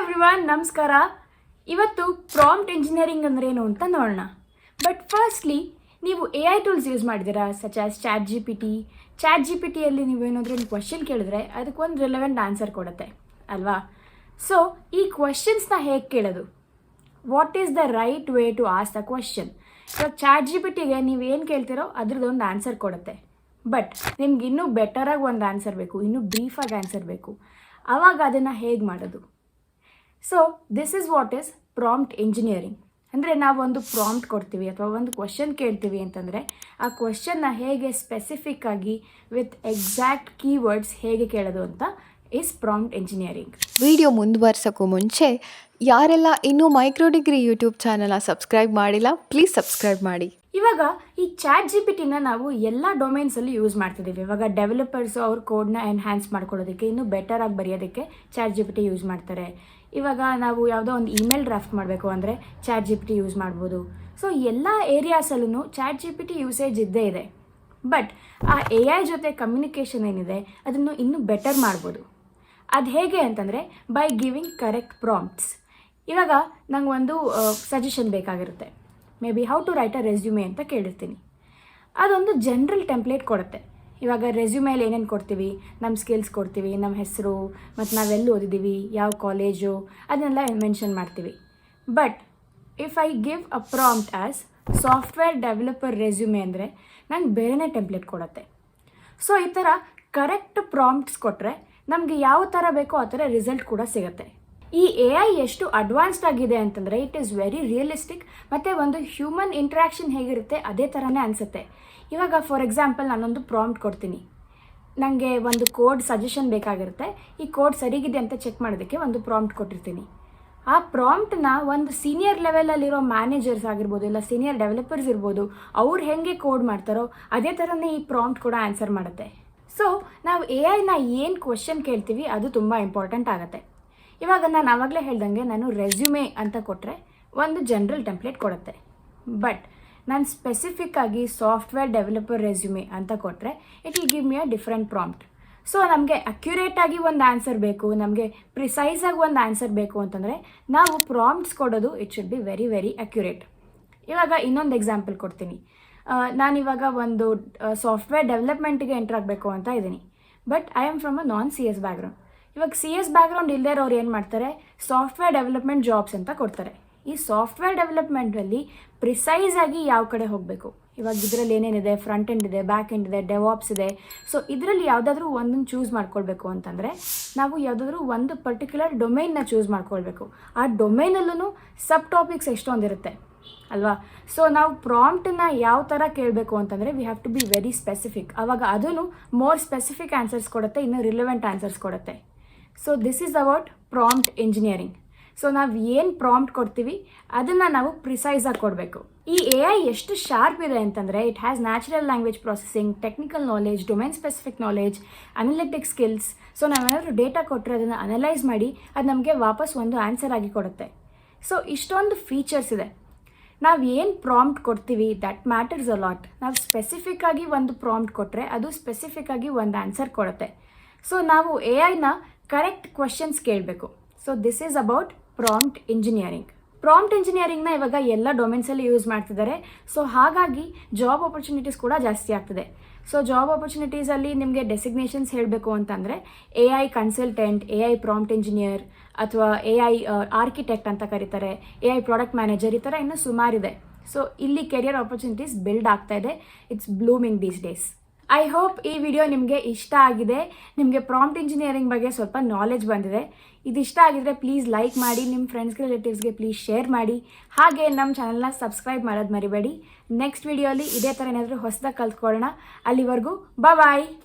Everyone ನಮಸ್ಕಾರ. ಇವತ್ತು prompt engineering ಅಂದ್ರೆ ಏನು ಅಂತ ನೋಡೋಣ. ಬಟ್ ಫಸ್ಟ್ಲಿ ನೀವು ಎ ಐ ಟೂಲ್ಸ್ ಯೂಸ್ ಮಾಡಿದ್ದೀರಾ? Such as chat G P T chat G P ಟಿಯಲ್ಲಿ ನೀವು ಏನಾದರೂ ಒಂದು ಕ್ವಶನ್ ಕೇಳಿದ್ರೆ ಅದಕ್ಕೊಂದು ರಿಲೆವೆಂಟ್ ಆನ್ಸರ್ ಕೊಡುತ್ತೆ. ಅಲ್ವಾ? ಸೊ ಈ ಕ್ವಶನ್ಸ್ನ ಹೇಗೆ ಕೇಳೋದು? What is the right way to ask the question ಇವಾಗ ಚಾಟ್ ಜಿ ಪಿ ಟಿಗೆ ನೀವು ಏನು ಕೇಳ್ತಿರೋ ಅದ್ರದ್ದೊಂದು ಆನ್ಸರ್ ಕೊಡುತ್ತೆ. ಬಟ್ ನಿಮ್ಗೆ ಇನ್ನೂ ಬೆಟರಾಗಿ ಒಂದು ಆನ್ಸರ್ ಬೇಕು, ಇನ್ನೂ ಬ್ರೀಫಾಗಿ ಆನ್ಸರ್ ಬೇಕು. ಆವಾಗ ಅದನ್ನು ಹೇಗೆ ಮಾಡೋದು? So this is what is prompt engineering ಅಂದರೆ ನಾವು ಒಂದು ಪ್ರಾಂಪ್ಟ್ ಕೊಡ್ತೀವಿ ಅಥವಾ ಒಂದು ಕ್ವಶನ್ ಕೇಳ್ತೀವಿ ಅಂತಂದರೆ, ಆ ಕ್ವಶನ್ನ ಹೇಗೆ ಸ್ಪೆಸಿಫಿಕ್ ಆಗಿ ವಿತ್ ಎಕ್ಸಾಕ್ಟ್ ಕೀವರ್ಡ್ಸ್ ಹೇಗೆ ಕೇಳೋದು ಅಂತ ಇಸ್ ಪ್ರಾಂಪ್ಟ್ ಇಂಜಿನಿಯರಿಂಗ್ ವಿಡಿಯೋ ಮುಂದುವರ್ಸೋಕ್ಕೂ ಮುಂಚೆ, ಯಾರೆಲ್ಲ ಇನ್ನೂ ಮೈಕ್ರೋ ಡಿಗ್ರಿ ಯೂಟ್ಯೂಬ್ ಚಾನಲ್ನ ಸಬ್ಸ್ಕ್ರೈಬ್ ಮಾಡಿಲ್ಲ ಪ್ಲೀಸ್ ಸಬ್ಸ್ಕ್ರೈಬ್ ಮಾಡಿ. ಇವಾಗ ಈ ಚಾಟ್ ಜಿ ಪಿ ಟಿನ ನಾವು ಎಲ್ಲ ಡೊಮೈನ್ಸಲ್ಲಿ ಯೂಸ್ ಮಾಡ್ತಿದ್ದೀವಿ ಇವಾಗ ಡೆವಲಪರ್ಸು ಅವ್ರ ಕೋಡ್ನ ಎನ್ಹ್ಯಾನ್ಸ್ ಮಾಡ್ಕೊಳ್ಳೋದಕ್ಕೆ ಇನ್ನೂ ಬೆಟರ್ ಆಗಿ ಬರೆಯೋದಕ್ಕೆ chat G P T use ಮಾಡ್ತಾರೆ. ಇವಾಗ ನಾವು ಯಾವುದೋ ಒಂದು ಇಮೇಲ್ ಡ್ರಾಫ್ಟ್ ಮಾಡಬೇಕು ಅಂದರೆ chat G P T use ಮಾಡ್ಬೋದು. ಸೊ ಎಲ್ಲ ಏರಿಯಾಸಲ್ಲೂ chat G P T usage ಇದ್ದೇ ಇದೆ. ಬಟ್ ಆ ಎ ಐ ಜೊತೆ ಕಮ್ಯುನಿಕೇಷನ್ ಏನಿದೆ, ಅದನ್ನು ಇನ್ನೂ ಬೆಟರ್ ಮಾಡ್ಬೋದು. ಅದು ಹೇಗೆ ಅಂತಂದರೆ ಬೈ ಗಿವಿಂಗ್ ಕರೆಕ್ಟ್ ಪ್ರಾಂಪ್ಟ್ಸ್ ಇವಾಗ ನಂಗೆ ಒಂದು ಸಜೆಷನ್ ಬೇಕಾಗಿರುತ್ತೆ. Maybe how to write a resume ಅಂತ ಕೇಳಿರ್ತೀನಿ. ಅದೊಂದು ಜನರಲ್ ಟೆಂಪ್ಲೇಟ್ ಕೊಡುತ್ತೆ. ಇವಾಗ ರೆಸ್ಯೂಮೇಲಿ ಏನೇನು ಕೊಡ್ತೀವಿ? ನಮ್ಮ ಸ್ಕಿಲ್ಸ್ ಕೊಡ್ತೀವಿ ನಮ್ಮ ಹೆಸರು, ಮತ್ತು ನಾವೆಲ್ಲಿ ಓದಿದ್ದೀವಿ ಯಾವ ಕಾಲೇಜು ಅದನ್ನೆಲ್ಲ ಮೆನ್ಷನ್ ಮಾಡ್ತೀವಿ. But if I give a prompt as software developer resume ಅಂದರೆ ನಂಗೆ ಬೇರೆನೇ ಟೆಂಪ್ಲೇಟ್ ಕೊಡುತ್ತೆ. ಸೊ ಈ ಥರ ಕರೆಕ್ಟ್ ಪ್ರಾಂಪ್ಟ್ಸ್ ಕೊಟ್ಟರೆ ನಮಗೆ ಯಾವ ಥರ ಬೇಕೋ ಆ ಥರ ರಿಸಲ್ಟ್ ಕೂಡ ಸಿಗುತ್ತೆ. ಈ ಎ ಐ ಎಷ್ಟು ಅಡ್ವಾನ್ಸ್ಡ್ ಆಗಿದೆ ಅಂತಂದರೆ ಇಟ್ ಈಸ್ ವೆರಿ ರಿಯಲಿಸ್ಟಿಕ್ ಮತ್ತು ಒಂದು ಹ್ಯೂಮನ್ ಇಂಟ್ರ್ಯಾಕ್ಷನ್ ಹೇಗಿರುತ್ತೆ ಅದೇ ಥರನೇ ಅನಿಸುತ್ತೆ. ಇವಾಗ ಫಾರ್ ಎಕ್ಸಾಂಪಲ್ ನಾನೊಂದು ಪ್ರಾಂಪ್ಟ್ ಕೊಡ್ತೀನಿ. ನನಗೆ ಒಂದು ಕೋಡ್ ಸಜೆಷನ್ ಬೇಕಾಗಿರುತ್ತೆ. ಈ ಕೋಡ್ ಸರಿಗಿದೆ ಅಂತ ಚೆಕ್ ಮಾಡೋದಕ್ಕೆ ಒಂದು ಪ್ರಾಂಪ್ಟ್ ಕೊಟ್ಟಿರ್ತೀನಿ. ಆ ಪ್ರಾಂಪ್ಟ್ನ ಒಂದು ಸೀನಿಯರ್ ಲೆವೆಲಲ್ಲಿರೋ ಮ್ಯಾನೇಜರ್ಸ್ ಆಗಿರ್ಬೋದು ಇಲ್ಲ ಸೀನಿಯರ್ ಡೆವಲಪರ್ಸ್ ಇರ್ಬೋದು, ಅವ್ರು ಹೆಂಗೆ ಕೋಡ್ ಮಾಡ್ತಾರೋ ಅದೇ ಥರನೇ ಈ ಪ್ರಾಂಪ್ಟ್ ಕೂಡ ಆನ್ಸರ್ ಮಾಡುತ್ತೆ. ಸೊ ನಾವು ಎ ಐನ ಏನು ಕ್ವಶನ್ ಕೇಳ್ತೀವಿ ಅದು ತುಂಬ ಇಂಪಾರ್ಟೆಂಟ್ ಆಗುತ್ತೆ. ಇವಾಗ ನಾನು ಆವಾಗಲೇ ಹೇಳ್ದಂಗೆ ನಾನು ರೆಸ್ಯೂಮೆ ಅಂತ ಕೊಟ್ಟರೆ ಒಂದು ಜನರಲ್ ಟೆಂಪ್ಲೇಟ್ ಕೊಡುತ್ತೆ. ಬಟ್ ನಾನು ಸ್ಪೆಸಿಫಿಕ್ ಆಗಿ ಸಾಫ್ಟ್ವೇರ್ ಡೆವಲಪರ್ ರೆಸ್ಯೂಮೆ ಅಂತ ಕೊಟ್ಟರೆ it will give me a different prompt so ನಮಗೆ ಅಕ್ಯುರೇಟ್ ಆಗಿ ಒಂದು ಆನ್ಸರ್ ಬೇಕು, ನಮಗೆ ಪ್ರಿಸೈಸ್ ಆಗಿ ಒಂದು ಆನ್ಸರ್ ಬೇಕು ಅಂತಂದರೆ ನಾವು ಪ್ರಾಂಪ್ಟ್ಸ್ ಕೊಡೋದು it should be very very accurate ಇವಾಗ ಇನ್ನೊಂದು ಎಕ್ಸಾಂಪಲ್ ಕೊಡ್ತೀನಿ. ನಾನು ನಾನಿವಾಗ ಒಂದು ಸಾಫ್ಟ್ವೇರ್ ಡೆವಲಪ್ಮೆಂಟಿಗೆ ಎಂಟ್ರ್ ಆಗಬೇಕು ಅಂತ ಇದ್ದೀನಿ. But I am from a non C S background ಇವಾಗ ಸಿ ಎಸ್ ಬ್ಯಾಕ್ಗ್ರೌಂಡ್ ಇಲ್ಲದೇ ಇರೋರು ಏನು ಮಾಡ್ತಾರೆ? ಸಾಫ್ಟ್ವೇರ್ ಡೆವಲಪ್ಮೆಂಟ್ ಜಾಬ್ಸ್ ಅಂತ ಕೊಡ್ತಾರೆ. ಈ ಸಾಫ್ಟ್ವೇರ್ ಡೆವಲಪ್ಮೆಂಟಲ್ಲಿ ಪ್ರಿಸೈಸ್ ಆಗಿ ಯಾವ ಕಡೆ ಹೋಗಬೇಕು? ಇವಾಗ ಇದರಲ್ಲಿ ಏನೇನಿದೆ? ಫ್ರಂಟ್ ಎಂಡ್ ಇದೆ ಬ್ಯಾಕ್ ಎಂಡ್ ಇದೆ ಡೆವಾಪ್ಸ್ ಇದೆ. ಸೊ ಇದರಲ್ಲಿ ಯಾವುದಾದ್ರೂ ಒಂದನ್ನು ಚೂಸ್ ಮಾಡ್ಕೊಳ್ಬೇಕು ಅಂತಂದರೆ, ನಾವು ಯಾವುದಾದ್ರೂ ಒಂದು ಪರ್ಟಿಕ್ಯುಲರ್ ಡೊಮೈನ್ನ ಚೂಸ್ ಮಾಡ್ಕೊಳ್ಬೇಕು. ಆ ಡೊಮೈನಲ್ಲೂ ಸಬ್ ಟಾಪಿಕ್ಸ್ ಎಷ್ಟೊಂದಿರುತ್ತೆ, ಅಲ್ವಾ? ಸೊ ನಾವು ಪ್ರಾಂಪ್ಟನ್ನ ಯಾವ ಥರ ಕೇಳಬೇಕು ಅಂತಂದರೆ we have to be very specific ಆವಾಗ ಅದೂ ಮೋರ್ ಸ್ಪೆಸಿಫಿಕ್ ಆನ್ಸರ್ಸ್ ಕೊಡುತ್ತೆ, ಇನ್ನು ರಿಲೆವೆಂಟ್ ಆನ್ಸರ್ಸ್ ಕೊಡುತ್ತೆ. So this is about prompt engineering so ನಾವು ಏನು ಪ್ರಾಂಪ್ಟ್ ಕೊಡ್ತೀವಿ, ಅದನ್ನು ನಾವು ಪ್ರಿಸೈಸ್ ಆಗಿ ಕೊಡಬೇಕು. ಈ ಎ ಐ ಎಷ್ಟು ಶಾರ್ಪ್ ಇದೆ ಅಂತಂದರೆ it has natural language processing technical knowledge domain specific knowledge analytic skills so ನಾವೇನಾದರೂ ಡೇಟಾ ಕೊಟ್ಟರೆ ಅದನ್ನು ಅನಲೈಸ್ ಮಾಡಿ, ಅದು ನಮಗೆ ವಾಪಸ್ ಒಂದು ಆನ್ಸರ್ ಆಗಿ ಕೊಡುತ್ತೆ. ಸೊ ಇಷ್ಟೊಂದು ಫೀಚರ್ಸ್ ಇದೆ. ನಾವು ಏನು ಪ್ರಾಂಪ್ಟ್ ಕೊಡ್ತೀವಿ that matters a lot lot ನಾವು ಸ್ಪೆಸಿಫಿಕ್ ಆಗಿ ಒಂದು ಪ್ರಾಂಪ್ಟ್ ಕೊಟ್ಟರೆ ಅದು ಸ್ಪೆಸಿಫಿಕ್ ಆಗಿ ಒಂದು ಆನ್ಸರ್ ಕೊಡುತ್ತೆ. ಸೊ ನಾವು ಎ ಐನ ಕರೆಕ್ಟ್ ಕ್ವಶನ್ಸ್ ಕೇಳಬೇಕು. So this is about prompt engineering prompt ಇಂಜಿನಿಯರಿಂಗ್ನ ಇವಾಗ ಎಲ್ಲ ಡೊಮೇನ್ಸಲ್ಲಿ ಯೂಸ್ ಮಾಡ್ತಿದ್ದಾರೆ. ಸೊ ಹಾಗಾಗಿ ಜಾಬ್ ಆಪರ್ಚುನಿಟೀಸ್ ಕೂಡ ಜಾಸ್ತಿ ಆಗ್ತದೆ. ಸೊ ಜಾಬ್ ಆಪರ್ಚುನಿಟೀಸಲ್ಲಿ ನಿಮಗೆ ಡೆಸಿಗ್ನೇಷನ್ಸ್ ಹೇಳಬೇಕು ಅಂತಂದರೆ A I consultant A I prompt engineer ಅಥವಾ ಎ ಐ ಆರ್ಕಿಟೆಕ್ಟ್ ಅಂತ ಕರೀತಾರೆ. ಎ ಐ ಪ್ರಾಡಕ್ಟ್ ಮ್ಯಾನೇಜರ್ ಈ ಥರ ಇನ್ನೂ ಸುಮಾರಿದೆ. ಸೊ ಇಲ್ಲಿ ಕೆರಿಯರ್ ಆಪರ್ಚುನಿಟೀಸ್ ಬಿಲ್ಡ್ ಆಗ್ತಾ ಇದೆ. It's blooming these days I hope ಈ ವಿಡಿಯೋ ನಿಮಗೆ ಇಷ್ಟ ಆಗಿದೆ. ನಿಮಗೆ ಪ್ರಾಂಪ್ಟ್ ಇಂಜಿನಿಯರಿಂಗ್ ಬಗ್ಗೆ ಸ್ವಲ್ಪ ನಾಲೆಜ್ ಬಂದಿದೆ. ಇದಿಷ್ಟ ಆಗಿದ್ರೆ ಪ್ಲೀಸ್ ಲೈಕ್ ಮಾಡಿ ನಿಮ್ಮ ಫ್ರೆಂಡ್ಸ್ಗೆ ರಿಲೇಟಿವ್ಸ್ಗೆ ಪ್ಲೀಸ್ ಶೇರ್ ಮಾಡಿ. ಹಾಗೆ ನಮ್ಮ ಚಾನಲ್ನ ಸಬ್ಸ್ಕ್ರೈಬ್ ಮಾಡೋದು ಮರಿಬೇಡಿ. ನೆಕ್ಸ್ಟ್ ವಿಡಿಯೋಲಿ ಇದೇ ಥರ ಏನಾದರೂ ಹೊಸದಾಗಿ ಕಲ್ತ್ಕೊಳ್ಳೋಣ. ಅಲ್ಲಿವರೆಗೂ ಬಾಯ್